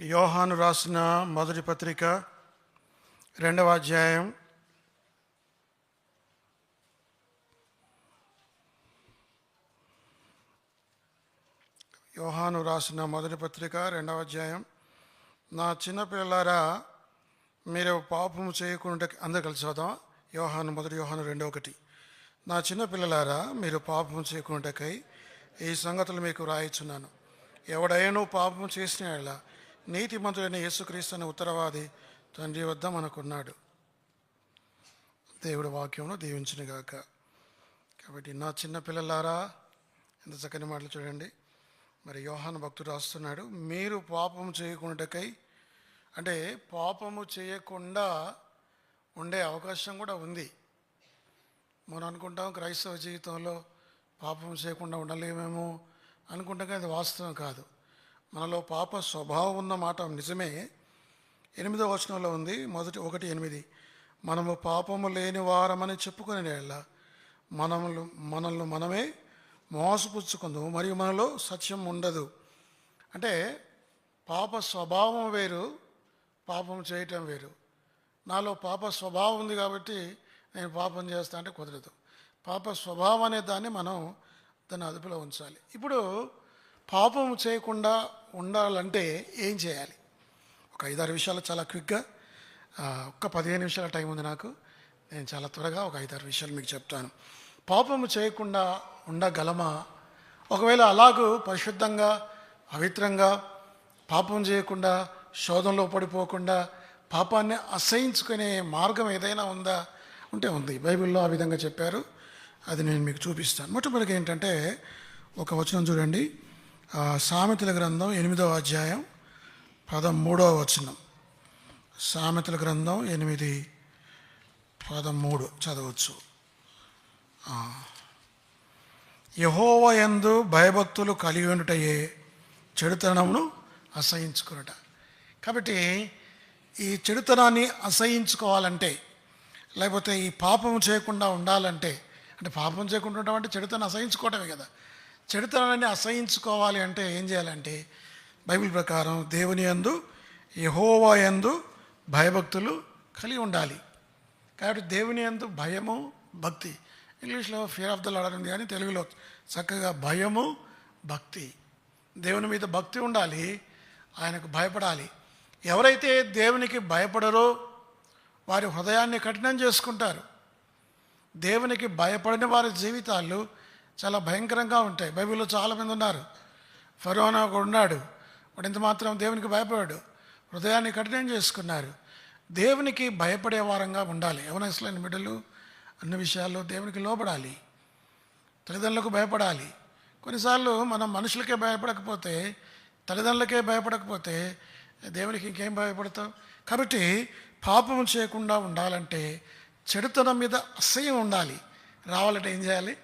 యోహాను రాసిన మొదటి పత్రిక రెండవ అధ్యాయం. యోహాను రాసిన మొదటి పత్రిక రెండవ అధ్యాయం. నా చిన్నపిల్లలారా మీరు పాపము చేయకుండా అందరు కలిసి వద్దాం యోహాను మొదటి యోహాను రెండో ఒకటి. నా చిన్నపిల్లలారా మీరు పాపము చేయకుండాకై ఈ సంగతులు మీకు రాయిచున్నాను. ఎవడైనా పాపం చేసిన యెడల నీతిమంతుడైన యేసుక్రీస్తు అనే ఉత్తరవాది తండ్రి వద్ద మనకున్నాడు. దేవుడి వాక్యమును దీవించునుగాక. కాబట్టి నా చిన్న పిల్లలారా ఎంత చక్కని మాటలు చూడండి. మరి యోహాన్ భక్తుడు రాస్తున్నాడు మీరు పాపము చేయకుండాకై అంటే పాపము చేయకుండా ఉండే అవకాశం కూడా ఉంది. మనం అనుకుంటాం క్రైస్తవ జీవితంలో పాపం చేయకుండా ఉండలేమేమో అనుకుంటాం కానీ అది వాస్తవం కాదు. మనలో పాప స్వభావం ఉన్న మాట నిజమే. ఎనిమిదో వచనంలో ఉంది మొదటి ఒకటి ఎనిమిది. మనము పాపము లేని వారమని చెప్పుకునే వేళ మనములు మనల్ని మనమే మోసపుచ్చుకుందాము మరియు మనలో సత్యం ఉండదు. అంటే పాప స్వభావం వేరు పాపం చేయటం వేరు. నాలో పాప స్వభావం ఉంది కాబట్టి నేను పాపం చేస్తా అంటే కుదరదు. పాప స్వభావం అనే దాన్ని మనం దాన్ని అదుపులో ఉంచాలి. ఇప్పుడు పాపం చేయకుండా ఉండాలంటే ఏం చేయాలి? ఒక ఐదారు విషయాలు చాలా క్విక్గా ఒక్క పదిహేను నిమిషాల టైం ఉంది నాకు. నేను చాలా త్వరగా ఒక ఐదారు విషయాలు మీకు చెప్తాను. పాపము చేయకుండా ఉండగలమా? ఒకవేళ అలాగూ పరిశుద్ధంగా పవిత్రంగా పాపం చేయకుండా శోధంలో పడిపోకుండా పాపాన్ని అసహించుకునే మార్గం ఏదైనా ఉందా? ఉంటే ఉంది. బైబిల్లో ఆ విధంగా చెప్పారు. అది నేను మీకు చూపిస్తాను. మొట్టమొదటిగా ఏంటంటే ఒక వచనం చూడండి. సామెతల గ్రంథం ఎనిమిదవ అధ్యాయం పదమూడవ వచనం. సామెతల గ్రంథం ఎనిమిది పదమూడు చదవచ్చు. యహోవ యందు భయభక్తులు కలిగి ఉండుటయే చెడుతనమును అసహించుకునుట. కాబట్టి ఈ చెడుతనాన్ని అసహించుకోవాలంటే లేకపోతే ఈ పాపం చేయకుండా ఉండాలంటే అంటే పాపం చేయకుండా ఉండటం అంటే చెడుతనం అసహించుకోవటమే కదా. చెడుతనాన్ని అసహించుకోవాలి అంటే ఏం చేయాలంటే బైబిల్ ప్రకారం దేవుని యందు యహోవా యందు భయభక్తులు కలిగి ఉండాలి. కాబట్టి దేవుని యందు భయము భక్తి. ఇంగ్లీష్లో ఫియర్ ఆఫ్ ద లాడర్ ఉంది కానీ తెలుగులో చక్కగా భయము భక్తి. దేవుని మీద భక్తి ఉండాలి ఆయనకు భయపడాలి. ఎవరైతే దేవునికి భయపడరో వారి హృదయాన్ని కఠినం చేసుకుంటారు. దేవునికి భయపడిన వారి జీవితాలు చాలా భయంకరంగా ఉంటాయి. బైబిల్లో చాలామంది ఉన్నారు. ఫరోనా ఒక ఉన్నాడు. వాడు ఎంత మాత్రం దేవునికి భయపడాడు. హృదయాన్ని కఠినం చేసుకున్నారు. దేవునికి భయపడే వారంగా ఉండాలి. యవనస్తులైన బిడ్డలు అన్ని విషయాల్లో దేవునికి లోపడాలి తల్లిదండ్రులకు భయపడాలి. కొన్నిసార్లు మనం మనుషులకే భయపడకపోతే తల్లిదండ్రులకే భయపడకపోతే దేవునికి ఇంకేం భయపడతాం? కాబట్టి పాపం చేయకుండా ఉండాలంటే చెడుతనం మీద అసహ్యం ఉండాలి. రావాలంటే ఏం చేయాలి?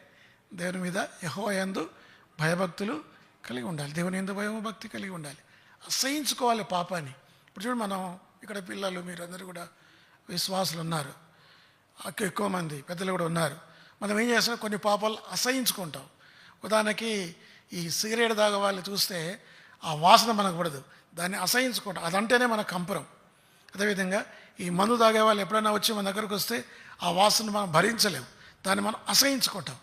దేవుని మీద? యహో యందు భయభక్తులు కలిగి ఉండాలి. దేవుని ఎందు భయం భక్తి కలిగి ఉండాలి. అసహించుకోవాలి పాపాన్ని. ఇప్పుడు చూడు మనం ఇక్కడ పిల్లలు మీరందరూ కూడా విశ్వాసులు ఉన్నారు. అక్క- ఎక్కువ మంది పెద్దలు కూడా ఉన్నారు. మనం ఏం చేస్తాం? కొన్ని పాపాలు అసహించుకుంటాం. ఉదాహరణకి ఈ సిగరెట్ తాగే వాళ్ళు చూస్తే ఆ వాసన మనకు పడదు. దాన్ని అసహించుకుంటాం. అదంటేనే మన కంపరం. అదేవిధంగా ఈ మందు తాగే వాళ్ళు ఎప్పుడైనా వచ్చి మన దగ్గరకు వస్తే ఆ వాసన మనం భరించలేము దాన్ని మనం అసహించుకుంటాం.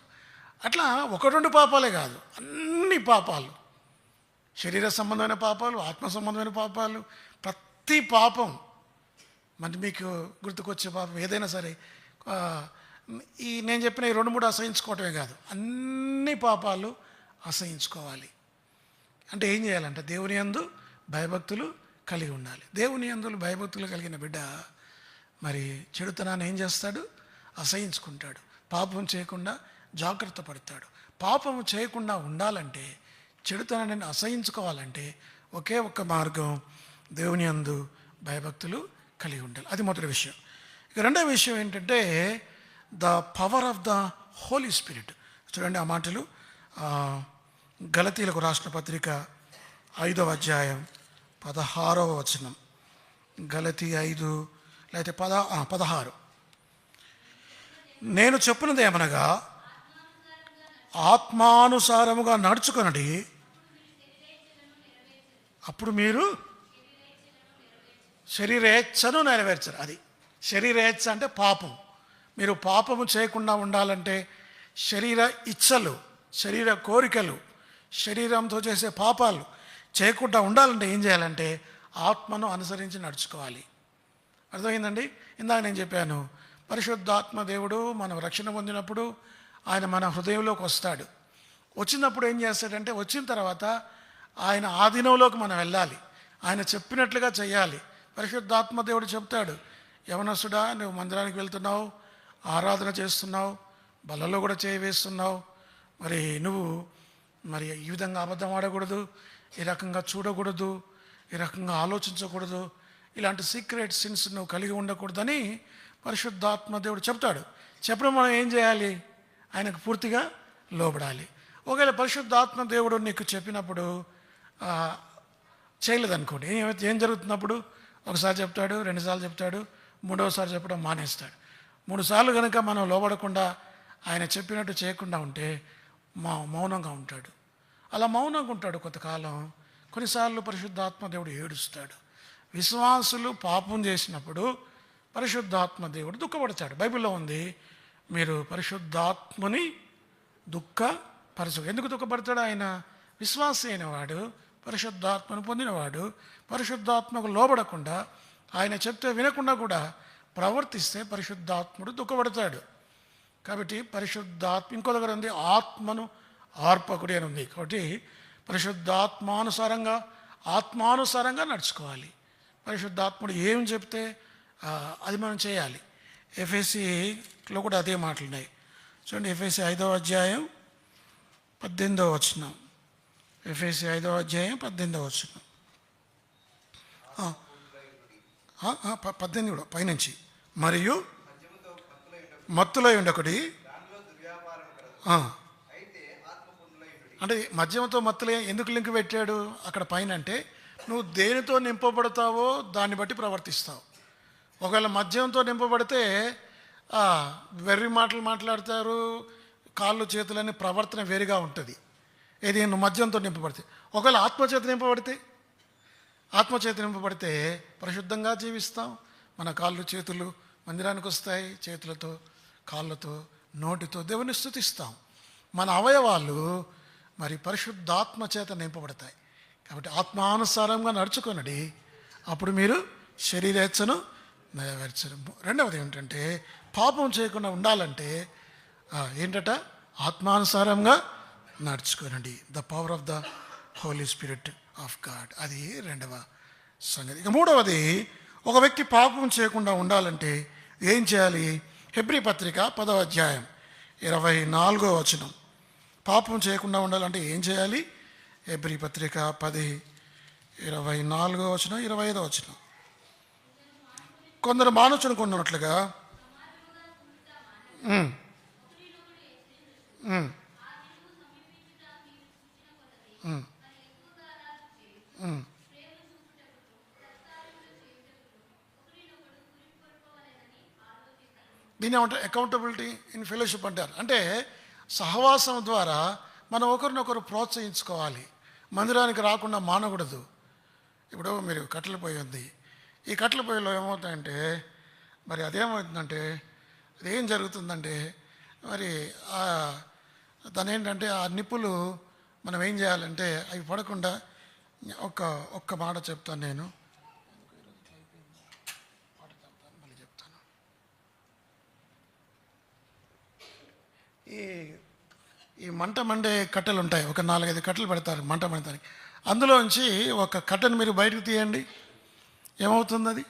అట్లా ఒక రెండు పాపాలే కాదు అన్ని పాపాలు. శరీర సంబంధమైన పాపాలు ఆత్మ సంబంధమైన పాపాలు ప్రతి పాపం మరి మీకు గుర్తుకొచ్చే పాపం ఏదైనా సరే ఈ నేను చెప్పిన ఈ రెండు మూడు అసహించుకోవటమే కాదు అన్ని పాపాలు అసహించుకోవాలి. అంటే ఏం చేయాలంటే దేవుని యందు భయభక్తులు కలిగి ఉండాలి. దేవుని అందులు భయభక్తులు కలిగిన బిడ్డ మరి చెడుతనాన్ని ఏం చేస్తాడు? అసహించుకుంటాడు. పాపం చేయకుండా జాగ్రత్త పడతాడు. పాపము చేయకుండా ఉండాలంటే చెడుతనాన్ని అసహించుకోవాలంటే ఒకే ఒక్క మార్గం దేవుని యందు భయభక్తులు కలిగి ఉండాలి. అది మొదటి విషయం. ఇక రెండవ విషయం ఏంటంటే the power of the holy spirit. చూడండి ఆ మాటలు. గలతీలకు రాష్ట్ర పత్రిక ఐదవ అధ్యాయం పదహారవ వచనం. గలతి ఐదు లేకపోతే పద పదహారు. నేను చెప్పినది ఏమనగా ఆత్మానుసారముగా నడుచుకొనడి. అప్పుడు మీరు శరీరేచ్ఛను నెరవేర్చరు. అది శరీరేచ్ఛ అంటే పాపం. మీరు పాపము చేయకుండా ఉండాలంటే శరీర ఇచ్చలు శరీర కోరికలు శరీరంతో చేసే పాపాలు చేయకుండా ఉండాలంటే ఏం చేయాలంటే ఆత్మను అనుసరించి నడుచుకోవాలి. అర్థమైందండి? ఇందాక నేను చెప్పాను పరిశుద్ధాత్మ దేవుడు మనం రక్షణ పొందినప్పుడు ఆయన మన హృదయంలోకి వస్తాడు. వచ్చినప్పుడు ఏం చేస్తాడంటే వచ్చిన తర్వాత ఆయన ఆధీనంలోకి మనం వెళ్ళాలి. ఆయన చెప్పినట్లుగా చేయాలి. పరిశుద్ధాత్మదేవుడు చెప్తాడు యవనసుడా నువ్వు మందిరానికి వెళ్తున్నావు ఆరాధన చేస్తున్నావు బలలో కూడా చేయి వేస్తున్నావు. మరి నువ్వు మరి ఈ విధంగా అబద్ధం ఆడకూడదు ఈ రకంగా చూడకూడదు ఈ రకంగా ఆలోచించకూడదు. ఇలాంటి సీక్రెట్ సిన్స్ నువ్వు కలిగి ఉండకూడదని పరిశుద్ధాత్మ దేవుడు చెప్తాడు. చెప్పడం మనం ఏం చేయాలి? ఆయనకు పూర్తిగా లోబడాలి. ఒకవేళ పరిశుద్ధాత్మ దేవుడు నీకు చెప్పినప్పుడు చేయలేదనుకోండి ఏం ఏం జరుగుతున్నప్పుడు? ఒకసారి చెప్తాడు రెండుసార్లు చెప్తాడు మూడవసారి చెప్పడం మానేస్తాడు. మూడుసార్లు కనుక మనం లోబడకుండా ఆయన చెప్పినట్టు చేయకుండా ఉంటే మా మౌనంగా ఉంటాడు. అలా మౌనంగా ఉంటాడు కొంతకాలం. కొన్నిసార్లు పరిశుద్ధాత్మ దేవుడు ఏడుస్తాడు. విశ్వాసులు పాపం చేసినప్పుడు పరిశుద్ధాత్మ దేవుడు దుఃఖపడతాడు. బైబిల్లో ఉంది మీరు పరిశుద్ధాత్మని దుఃఖపరచు ఎందుకు దుఃఖపడతాడు ఆయన? విశ్వాసి అయినవాడు పరిశుద్ధాత్మను పొందినవాడు పరిశుద్ధాత్మకు లోబడకుండా ఆయన చెప్తే వినకుండా కూడా ప్రవర్తిస్తే పరిశుద్ధాత్ముడు దుఃఖపడతాడు. కాబట్టి పరిశుద్ధాత్మ ఇంకో దగ్గర ఉంది ఆత్మను ఆర్పకుడి అని ఉంది. కాబట్టి పరిశుద్ధాత్మానుసారంగా ఆత్మానుసారంగా నడుచుకోవాలి. పరిశుద్ధాత్ముడు ఏం చెప్తే అది మనం చేయాలి. ఎఫ్ఎస్సిలో కూడా అదే మాటలు ఉన్నాయి చూడండి ఎఫ్ఎస్సి ఐదవ అధ్యాయం పద్దెనిమిదవ వచనం. ఎఫ్ఎస్సి ఐదవ అధ్యాయం పద్దెనిమిదవ వచనం. ప- పద్దెనిమిది కూడా పైనుంచి. మరియు మత్తులై ఉండొకటి అంటే మద్యంతో మత్తులే ఎందుకు లింక్ పెట్టాడు? అక్కడ పైన అంటే నువ్వు దేనితో నింపబడతావో దాన్ని బట్టి ప్రవర్తిస్తావు. ఒకవేళ మద్యంతో నింపబడితే వెర్రి మాటలు మాట్లాడతారు కాళ్ళు చేతులనే ప్రవర్తన వేరుగా ఉంటుంది. ఏది నువ్వు మద్యంతో నింపబడితే. ఒకవేళ ఆత్మచేత నింపబడితే ఆత్మచేత నింపబడితే పరిశుద్ధంగా జీవిస్తాం. మన కాళ్ళు చేతులు మందిరానికి వస్తాయి చేతులతో కాళ్ళతో నోటితో దేవుని స్థుతిస్తాం. మన అవయవాలు మరి పరిశుద్ధాత్మ చేత నింపబడతాయి. కాబట్టి ఆత్మానుసారంగా నడుచుకొనడి. అప్పుడు మీరు శరీరేచ్ఛను నెరవేర్చరు రెండవది ఏంటంటే పాపం చేయకుండా ఉండాలంటే ఏంటట? ఆత్మానుసారంగా నడుచుకోనండి. The power of the holy spirit of God అది రెండవ సంగతి. ఇక మూడవది ఒక వ్యక్తి పాపం చేయకుండా ఉండాలంటే ఏం చేయాలి? హెబ్రి పత్రిక పదవ అధ్యాయం ఇరవై నాలుగో వచనం. పాపం చేయకుండా ఉండాలంటే ఏం చేయాలి? హెబ్రి పత్రిక పది ఇరవై నాలుగో వచనం ఇరవై ఐదో వచనం. కొందరు ఉమ్, ఉమ్. దీని ఏమంటారు? అకౌంటబిలిటీ ఇన్ ఫెలోషిప్ అంటారు. అంటే సహవాసం ద్వారా మనం ఒకరినొకరు ప్రోత్సహించుకోవాలి. మందిరానికి రాకుండా మానకూడదు. ఇప్పుడు మీరు కట్టెల పొయ్యి ఉంది. ఈ కట్టెల పొయ్యిలో ఏమవుతాయంటే మరి అదేమవుతుందంటే అదేం జరుగుతుందంటే మరి దాని ఏంటంటే ఆ నిప్పులు మనం ఏం చేయాలంటే అవి పడకుండా ఒక్క ఒక్క మాట చెప్తాను నేను. చెప్తాను ఈ ఈ మంట మండే కట్టెలు ఉంటాయి ఒక నాలుగైదు కట్టెలు పెడతారు మంట మండటానికి అందులోంచి ఒక కట్టెను మీరు బయటకు తీయండి. ఏమవుతుంది అది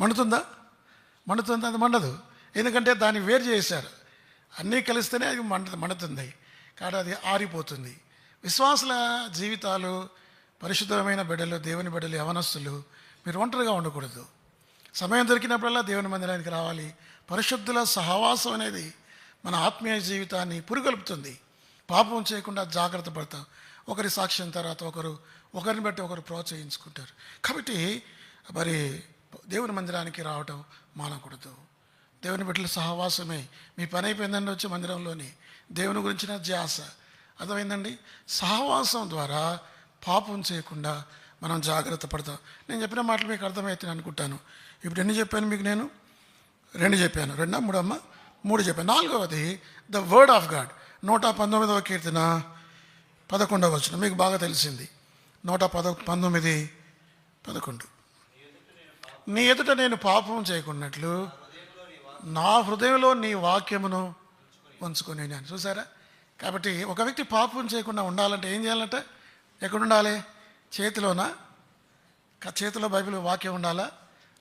మండుతుందా? మండుతుందా? అది మండదు. ఎందుకంటే దాన్ని వేరు చేశారు. అన్నీ కలిస్తేనే అది మండ మండుతుంది. కాబట్టి అది ఆరిపోతుంది. విశ్వాసుల జీవితాలు పరిశుద్ధమైన బిడ్డలు దేవుని బిడ్డలు యవనస్తులు మీరు ఒంటరిగా ఉండకూడదు. సమయం దొరికినప్పుడల్లా దేవుని మందిరానికి రావాలి. పరిశుద్ధుల సహవాసం అనేది మన ఆత్మీయ జీవితాన్ని పురుగొలుపుతుంది. పాపం చేయకుండా జాగ్రత్త పడతాం. ఒకరి సాక్ష్యం తర్వాత ఒకరు ఒకరిని బట్టి ఒకరు ప్రోత్సహించుకుంటారు. కాబట్టి మరి దేవుని మందిరానికి రావటం మానకూడదు దేవుని బిడ్డల సహవాసమే. మీ పని అయిపోయిందండి వచ్చి మందిరంలోని. దేవుని గురించిన ధ్యాస. అర్థమైందండి? సహవాసం ద్వారా పాపం చేయకుండా మనం జాగ్రత్త పడతాం. నేను చెప్పిన మాటలు మీకు అర్థమవుతుంది అనుకుంటాను. ఇప్పుడు ఎన్ని చెప్పాను మీకు నేను? రెండు చెప్పాను. రెండా? మూడమ్మ మూడు చెప్పాను. నాలుగవది ద వర్డ్ ఆఫ్ గాడ్. నూట పంతొమ్మిదవ కీర్తన పదకొండవ వచ్చిన మీకు బాగా తెలిసింది. నూట పద పంతొమ్మిది పదకొండు. నీ ఎదుట నేను పాపం చేయకున్నట్లు నా హృదయంలో నీ వాక్యమును ఉంచుకొని నేను చూసారా? కాబట్టి ఒక వ్యక్తి పాపం చేయకుండా ఉండాలంటే ఏం చేయాలంటే? ఎక్కడ ఉండాలి చేతిలోనా చేతిలో బైబిల్ వాక్యం ఉండాలా?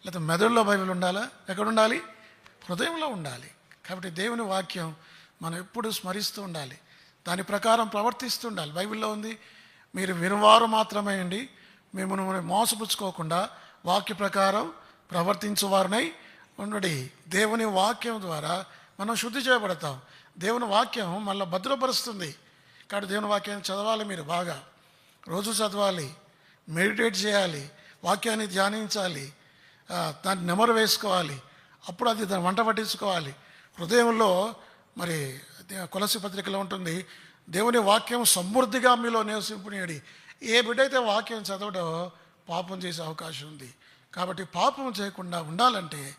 లేకపోతే మెదడులో బైబిల్ ఉండాలా? ఎక్కడ ఉండాలి హృదయంలో ఉండాలి. కాబట్టి దేవుని వాక్యం మనం ఎప్పుడు స్మరిస్తూ ఉండాలి. దాని ప్రకారం ప్రవర్తిస్తూ ఉండాలి. బైబిల్లో ఉంది మీరు వినువారు మాత్రమే అండి మిమ్మల్ని మోసపుచ్చుకోకుండా వాక్య ప్రకారం ప్రవర్తించువారినై ఉండడి. దేవుని వాక్యం ద్వారా మనం శుద్ధి చేయబడతాం. దేవుని వాక్యం మళ్ళీ భద్రపరుస్తుంది. కాబట్టి దేవుని వాక్యాన్ని చదవాలి మీరు బాగా. రోజు చదవాలి. మెడిటేట్ చేయాలి. వాక్యాన్ని ధ్యానించాలి. దాన్ని నెమరు వేసుకోవాలి. అప్పుడు అది దాన్ని వంట పట్టించుకోవాలి. హృదయంలో మరి కొలసి పత్రికలో ఉంటుంది దేవుని వాక్యం సమృద్ధిగా మీలో నివసింపునేది ఏ బిడ్డ అయితే వాక్యం చదవడో పాపం చేసే అవకాశం ఉంది. కాబట్టి పాపం చేయకుండా ఉండాలంటే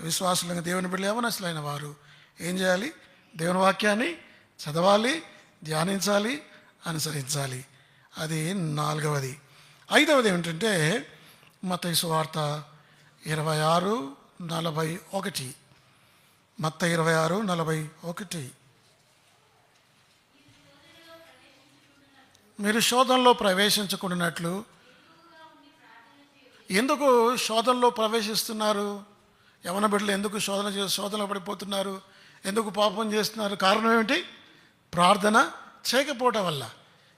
విశ్వాసులంగా దేవుని బిడ్డలు యవనస్తులైన వారు ఏం చేయాలి? దేవుని వాక్యాన్ని చదవాలి ధ్యానించాలి అనుసరించాలి. అది నాలుగవది. ఐదవది ఏమిటంటే మతైసు వార్త ఇరవై ఆరు నలభై ఒకటి. మత్త ఇరవై ఆరు నలభై ఒకటి. మీరు శోధనలో ప్రవేశించకుండానట్లు ఎందుకు శోధనలో ప్రవేశిస్తున్నారు? యవన బిడ్డలు ఎందుకు శోధన చే శోధనలో పడిపోతున్నారు? ఎందుకు పాపం చేస్తున్నారు? కారణం ఏమిటి? ప్రార్థన చేయకపోవటం వల్ల.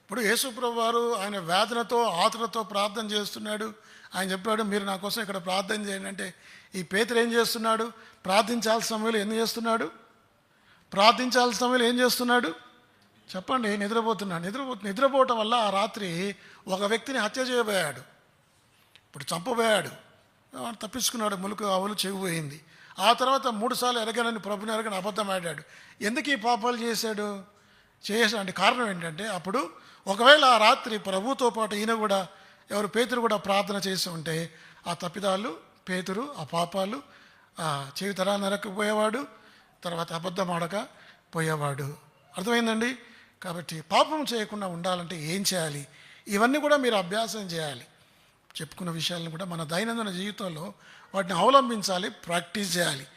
ఇప్పుడు యేసుప్రభు వారు ఆయన వేదనతో ఆతురతో ప్రార్థన చేస్తున్నాడు. ఆయన చెప్పాడు మీరు నా కోసం ఇక్కడ ప్రార్థన చేయండి. అంటే ఈ పేతురు ఏం చేస్తున్నాడు? ప్రార్థించాల్సిన సమయంలో ఏం చేస్తున్నాడు? ప్రార్థించాల్సిన సమయంలో ఏం చేస్తున్నాడు? చెప్పండి నిద్రపోతున్నాడు నిద్రపో నిద్రపోవటం వల్ల ఆ రాత్రి ఒక వ్యక్తిని హత్య చేయబోయాడు. ఇప్పుడు చంపబోయాడు. తప్పించుకున్నాడు ములుకు ఆవులు చెవిపోయింది ఆ తర్వాత మూడు సార్లు ఎరగనని ప్రభుని ఎరగని అబద్ధం ఆడాడు. ఎందుకు ఈ పాపాలు చేశాడు? చేసాడు కారణం ఏంటంటే అప్పుడు ఒకవేళ ఆ రాత్రి ప్రభుతో పాటు ఈయన కూడా ఎవరు పేతురు కూడా ప్రార్థన చేసి ఉంటే ఆ తప్పిదాలు పేతురు ఆ పాపాలు చెవి తరా నరకపోయేవాడు తర్వాత అబద్ధం ఆడక పోయేవాడు. అర్థమైందండి? కాబట్టి పాపం చేయకుండా ఉండాలంటే ఏం చేయాలి? ఇవన్నీ కూడా మీరు అభ్యాసం చేయాలి. చెప్పుకున్న విషయాలను కూడా మన దైనందిన జీవితంలో వాటిని అవలంబించాలి ప్రాక్టీస్ చేయాలి.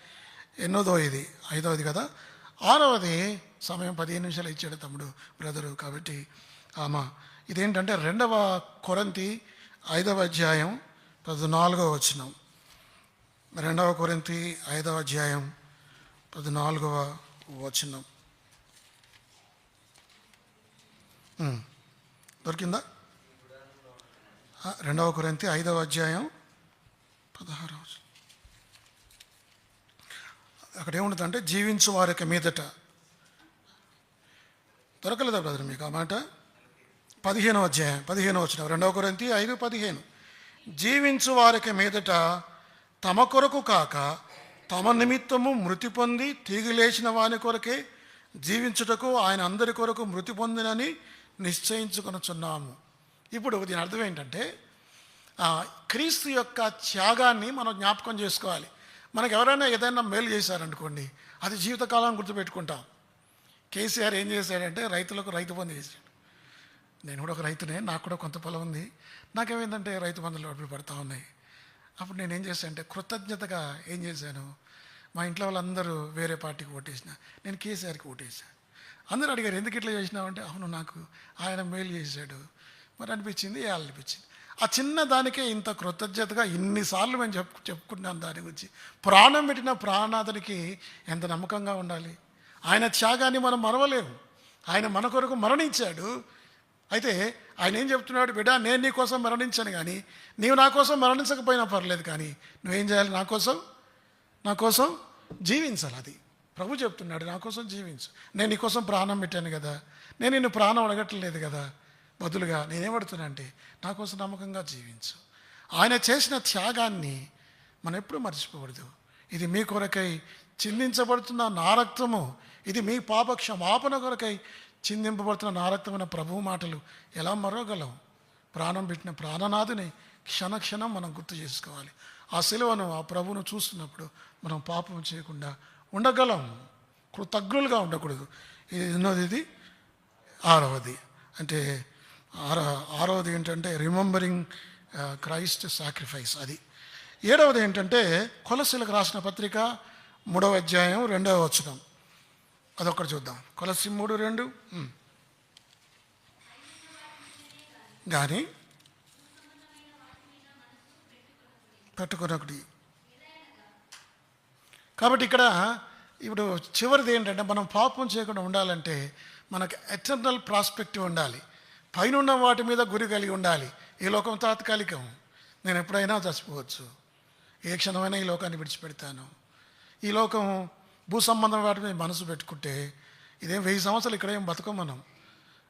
ఎన్నోదో ఇది. ఐదవది కదా? ఆరవది సమయం పదిహేను నిమిషాలు ఇచ్చాడు తమ్ముడు బ్రదరు కాబట్టి. ఆమా ఇదేంటంటే రెండవ కొరంతి ఐదవ అధ్యాయం పద్నాలుగవ వచనం. రెండవ కొరింతి ఐదవ అధ్యాయం పద్నాలుగవ వచనం. దొరికిందా? రెండవ కొరింతి ఐదవ అధ్యాయం పదహారవ అక్కడ ఏముంటుందంటే జీవించు వారికి మీదట. దొరకలేదా బ్రదర్ మీకు ఆ మాట? పదిహేనవ అధ్యాయం పదిహేనవ వచ్చిన రెండవ కొరింతి ఐదు పదిహేను. జీవించు వారికి మీదట తమ కొరకు కాక తమ నిమిత్తము మృతి పొంది తిరిగి లేచిన వాని కొరకే జీవించుటకు ఆయన అందరి కొరకు మృతి పొందినని నిశ్చయించుకొనుచున్నాము. ఇప్పుడు దీని అర్థం ఏంటంటే క్రీస్తు యొక్క త్యాగాన్ని మనం జ్ఞాపకం చేసుకోవాలి. మనకు ఎవరైనా ఏదైనా మేలు చేశారనుకోండి అది జీవితకాలం గుర్తుపెట్టుకుంటాం. కేసీఆర్ ఏం చేశాడంటే రైతులకు రైతు బంధు చేశాడు. నేను కూడా ఒక రైతునే నాకు కూడా కొంత పొలం ఉంది. నాకేమైందంటే రైతు బంధులు డబ్బులు పడతా ఉన్నాయి. అప్పుడు నేను ఏం చేశాను అంటే కృతజ్ఞతగా ఏం చేశాను? మా ఇంట్లో వాళ్ళందరూ వేరే పార్టీకి ఓటేసిన. నేను కేసీఆర్కి ఓటేసాను అందరూ అడిగారు ఎందుకు ఇట్లా చేసినావు? అంటే అవును నాకు ఆయన మేలు చేశాడు. మరి అనిపించింది అనిపించింది? ఆ చిన్న దానికే ఇంత కృతజ్ఞతగా ఇన్నిసార్లు మేము చెప్పు చెప్పుకుంటున్నాను దాని గురించి. ప్రాణం పెట్టిన ప్రాణాదునికి ఎంత నమ్మకంగా ఉండాలి? ఆయన త్యాగాన్ని మనం మరవలేము. ఆయన మన కొరకు మరణించాడు. అయితే ఆయన ఏం చెప్తున్నాడు? బిడ్డ నేను నీ కోసం మరణించాను కానీ నీవు నా కోసం మరణించకపోయినా పర్లేదు కానీ నువ్వేం చేయాలి? నా కోసం నా కోసం జీవించాలి అది. ప్రభు చెప్తున్నాడు నా కోసం జీవించు. నేను నీ కోసం ప్రాణం పెట్టాను కదా. నేను నిన్ను ప్రాణం అడగట్లేదు కదా. బదులుగా నేనేమడుతున్నానంటే నా కోసం నమ్మకంగా జీవించు. ఆయన చేసిన త్యాగాన్ని మనం ఎప్పుడు మర్చిపోకూడదు. ఇది మీ కొరకై చిందించబడుతున్న నా రక్తము ఇది మీ పాప క్షమాపణ కొరకై చిందింపబడుతున్న నా రక్తమైన ప్రభువు మాటలు ఎలా మరోగలం ప్రాణం పెట్టిన ప్రాణనాథుని క్షణ క్షణం మనం గుర్తు చేసుకోవాలి. ఆ సిలువను ఆ ప్రభువును చూస్తున్నప్పుడు మనం పాపం చేయకుండా ఉండగలం. కృతజ్ఞులుగా ఉండకూడదు. ఇది ఎన్నోది ఇది? ఆరవది. అంటే ఆరో ఆరవది ఏంటంటే రిమెంబరింగ్ క్రైస్ట్ సాక్రిఫైస్ అది. ఏడవది ఏంటంటే కొలసీలకు రాసిన పత్రిక మూడవ అధ్యాయం రెండవ వచనం. అదొక్కటి చూద్దాం. కొలసి మూడు రెండు కానీ పెట్టుకునొకటి కాబట్టి ఇక్కడ ఇప్పుడు చివరిది ఏంటంటే మనం పాపం చేయకుండా ఉండాలంటే మనకు ఎటర్నల్ ప్రాస్పెక్టివ్ ఉండాలి. పైన ఉన్న వాటి మీద గురి కలిగి ఉండాలి. ఈ లోకం తాత్కాలికం. నేను ఎప్పుడైనా చచ్చిపోవచ్చు. ఏ క్షణమైనా ఈ లోకాన్ని విడిచిపెడతాను. ఈ లోకం భూ సంబంధం వాటి మీద మనసు పెట్టుకుంటే ఇదేం వెయ్యి సంవత్సరాలు ఇక్కడ ఏం బతకం మనం.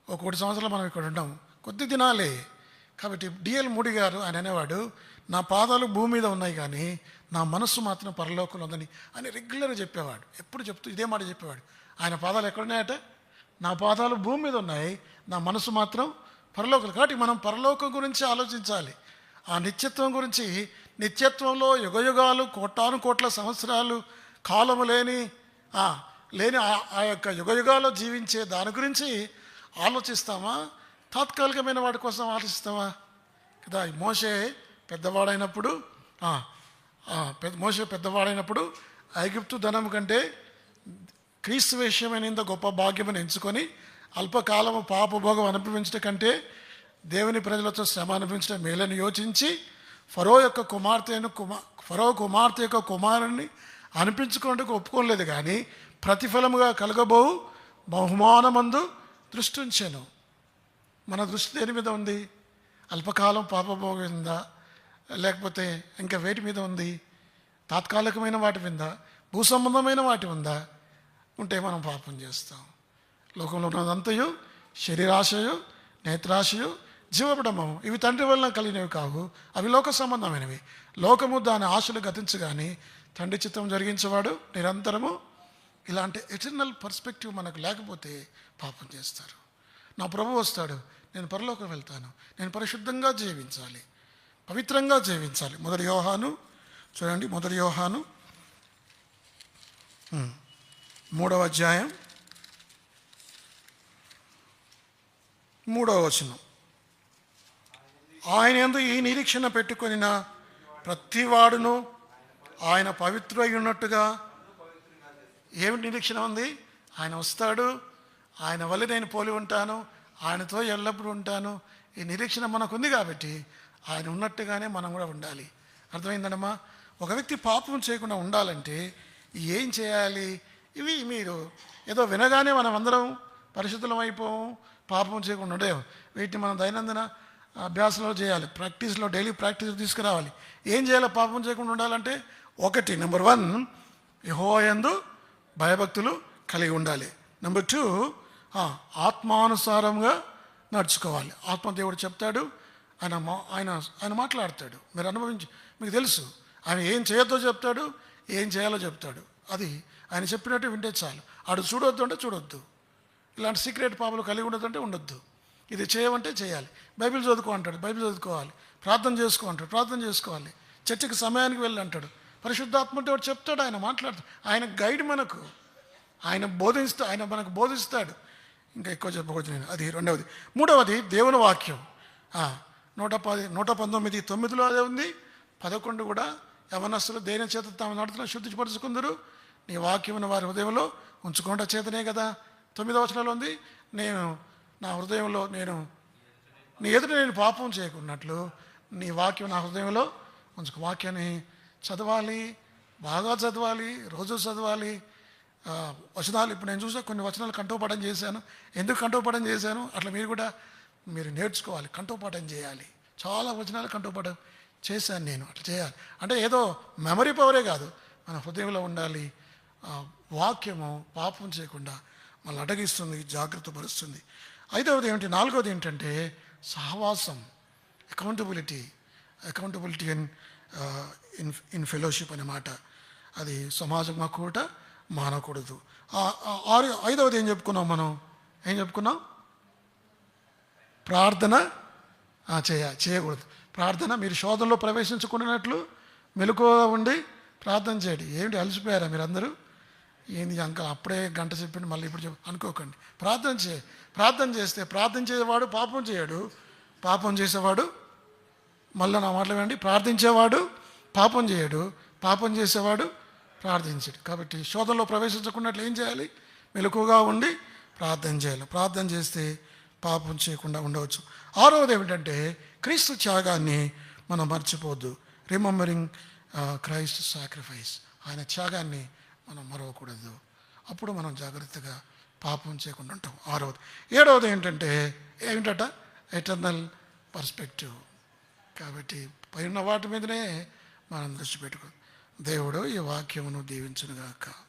ఒక కోటి సంవత్సరాలు మనం ఇక్కడ ఉండం. కొద్ది దినాలే. కాబట్టి డిఎల్ మూడి గారు ఆయన అనేవాడు నా పాదాలు భూమి మీద ఉన్నాయి కానీ నా మనస్సు మాత్రం పరలోకంలో ఉందని అని రెగ్యులర్గా చెప్పేవాడు. ఎప్పుడు చెప్తూ ఇదే మాట చెప్పేవాడు. ఆయన పాదాలు ఎక్కడున్నాయట? నా పాదాలు భూమి మీద ఉన్నాయి. నా మనసు మాత్రం పరలోకం. కాబట్టి మనం పరలోకం గురించి ఆలోచించాలి. ఆ నిత్యత్వం గురించి నిత్యత్వంలో యుగయుగాలు కోటాను కోట్ల సంవత్సరాలు కాలము లేని లేని ఆ- ఆ యొక్క యుగయుగాలో జీవించే దాని గురించి ఆలోచిస్తామా? తాత్కాలికమైన వాటి కోసం ఆలోచిస్తామా? కదా మోసే మోషే పెద్దవాడైనప్పుడు పెద్ద మోషే పెద్దవాడైనప్పుడు ఐగుప్తు ధనం కంటే క్రీస్తు విషయమైన ఇంత గొప్ప భాగ్యమని ఎంచుకొని అల్పకాలము పాపభోగం అనుభవించడం కంటే దేవుని ప్రజలతో శ్రమ అనుభవించడం మేలని యోచించి ఫరో యొక్క కుమార్తెను కుమార్ ఫరో కుమార్తె యొక్క కుమారుణ్ణి అనిపించుకోవడానికి ఒప్పుకోలేదు కానీ ప్రతిఫలముగా కలగబోవు బహుమానమందు దృష్టి ఉంచాను మన దృష్టి దేని మీద ఉంది? అల్పకాలం పాపభోగం ఉందా లేకపోతే ఇంకా వేటి మీద ఉంది? తాత్కాలికమైన వాటి మీద భూ సంబంధమైన వాటి ఉందా? ఉంటే మనం పాపం చేస్తాం. లోకంలో ఉన్నదంతయు శరీరాశయు నేత్రాశయు జీవపడమము ఇవి తండ్రి వలన కలిగినవి కావు. అవి లోక సంబంధమైనవి. లోకము దాని ఆశలు గతించగాని తండ్రి చిత్తం జరిగించేవాడు నిరంతరము ఇలాంటి ఎటర్నల్ పర్స్పెక్టివ్ మనకు లేకపోతే పాపం చేస్తారు. నా ప్రభు వస్తాడు. నేను పరలోకం వెళ్తాను. నేను పరిశుద్ధంగా జీవించాలి. పవిత్రంగా జీవించాలి. మొదటి యోహాను. చూడండి మొదటి యోహాను. మూడవ అధ్యాయం. మూడవ వచనం. ఆయన ఎందు ఈ నిరీక్షణ పెట్టుకొనిన ప్రతివాడును ఆయన పవిత్రమై ఉన్నట్టుగా ఏమి నిరీక్షణ ఉంది? ఆయన వస్తాడు ఆయన వల్ల నేను పోలి ఉంటాను ఆయనతో ఎల్లప్పుడూ ఉంటాను. ఈ నిరీక్షణ మనకు ఉంది కాబట్టి ఆయన ఉన్నట్టుగానే మనం కూడా ఉండాలి. అర్థమైందమ్మా ఒక వ్యక్తి పాపం చేయకుండా ఉండాలంటే ఏం చేయాలి? ఇవి మీరు ఏదో వినగానే మనం అందరం పరిశుద్ధులం అయిపోము పాపం చేయకుండా ఉండే వీటిని మనం దైనందిన అభ్యాసంలో చేయాలి. ప్రాక్టీస్లో డైలీ ప్రాక్టీస్ తీసుకురావాలి. ఏం చేయాలి పాపం చేయకుండా ఉండాలంటే ఒకటి నెంబర్ వన్ యహోయందు భయభక్తులు కలిగి ఉండాలి. నెంబర్ టూ ఆత్మానుసారంగా నడుచుకోవాలి. ఆత్మదేవుడు చెప్తాడు ఆయన మా- ఆయన ఆయన మాట్లాడతాడు. మీరు అనుభవించి మీకు తెలుసు ఆయన ఏం చేయొద్దో చెప్తాడు ఏం చేయాలో చెప్తాడు. అది ఆయన చెప్పినట్టు వింటే చాలు. ఆడు చూడొద్దు అంటే చూడొద్దు. ఇలాంటి సీక్రెట్ పాపలు కలిగి ఉండదంటే ఉండొద్దు. ఇది చేయమంటే చేయాలి. బైబిల్ చదువుకో అంటాడు బైబిల్ చదువుకోవాలి. ప్రార్థన చేసుకో అంటాడు ప్రార్థన చేసుకోవాలి. చర్చకి సమయానికి వెళ్ళి అంటాడు. పరిశుద్ధాత్మ దేవుడు చెప్తాడు ఆయన మాట్లాడతాడు. ఆయన గైడ్ మనకు. ఆయన బోధిస్తా ఆయన మనకు బోధిస్తాడు. ఇంకా ఎక్కువ చెప్పకూడదు నేను. అది రెండవది. మూడవది దేవుని వాక్యం. నూట పది నూట పంతొమ్మిది తొమ్మిదిలో అదే ఉంది. పదకొండు కూడా యవనస్తులు దేని చేత తాము నడుతున్న శుద్ధిపరుచుకుందరు నీ వాక్యమును వారి హృదయంలో ఉంచుకోవడం చేతనే కదా. తొమ్మిదవ వచనంలో ఉంది నేను నా హృదయంలో నేను నీ ఎదుట నేను పాపం చేయకున్నట్లు నీ వాక్యం నా హృదయంలో ఉంచుకు. వాక్యాన్ని చదవాలి బాగా చదవాలి రోజు చదవాలి. వచనాలు ఇప్పుడు నేను చూసా కొన్ని వచనాలు కంఠోపాఠం చేశాను. ఎందుకు కంఠోపాఠం చేశాను? అట్లా మీరు కూడా మీరు నేర్చుకోవాలి కంఠోపాఠం చేయాలి. చాలా వచనాలు కంఠోపాఠం చేశాను నేను అట్లా చేయాలి. అంటే ఏదో మెమరీ పవరే కాదు మన హృదయంలో ఉండాలి. వాక్యము పాపం చేయకుండా మళ్ళీ అడగిస్తుంది జాగ్రత్త పరుస్తుంది. ఐదవది ఏమిటి నాలుగవది ఏంటంటే సహవాసం accountability accountability in in in fellowship అన్నమాట అది సమాజంగా కూడా మానకూడదు. ఆరు ఐదవది ఏం చెప్పుకున్నాం మనం? ఏం చెప్పుకున్నాం? ప్రార్థన చేయ చేయకూడదు. ప్రార్థన మీరు శోధనలో ప్రవేశించుకున్నట్లు మెలకువగా ఉండి ప్రార్థన చేయండి. ఏంటి అలసిపోయారా మీరు అందరూ ఏంది అంక అప్పుడే గంట చెప్పింది మళ్ళీ ఇప్పుడు చెప్పు. అనుకోకండి. ప్రార్థన చే ప్రార్థన చేస్తే ప్రార్థన చేసేవాడు పాపం చేయడు. పాపం చేసేవాడు మళ్ళీ నా మాటలు వినండి. ప్రార్థించేవాడు పాపం చేయడు. పాపం చేసేవాడు ప్రార్థించడు. కాబట్టి శోధనలో ప్రవేశించకున్నట్లు ఏం చేయాలి? మెలకుగా ఉండి ప్రార్థన చేయాలి. ప్రార్థన చేస్తే పాపం చేయకుండా ఉండవచ్చు. ఆరవది ఏమిటంటే క్రీస్తు త్యాగాన్ని మనం మర్చిపోవద్దు రిమెంబరింగ్ క్రైస్ట్ సాక్రిఫైస్ ఆయన త్యాగాన్ని మనం మరవకూడదు. అప్పుడు మనం జాగ్రత్తగా పాపం చేయకుండా ఉంటాం. ఆరవది. ఏడవది ఏంటంటే ఏమిటట? ఎటర్నల్ పర్స్పెక్టివ్ కాబట్టి పైన వాటి మీదనే మనం దృష్టి పెట్టుకోవాలి. దేవుడు ఈ వాక్యమును దీవించునుగాక.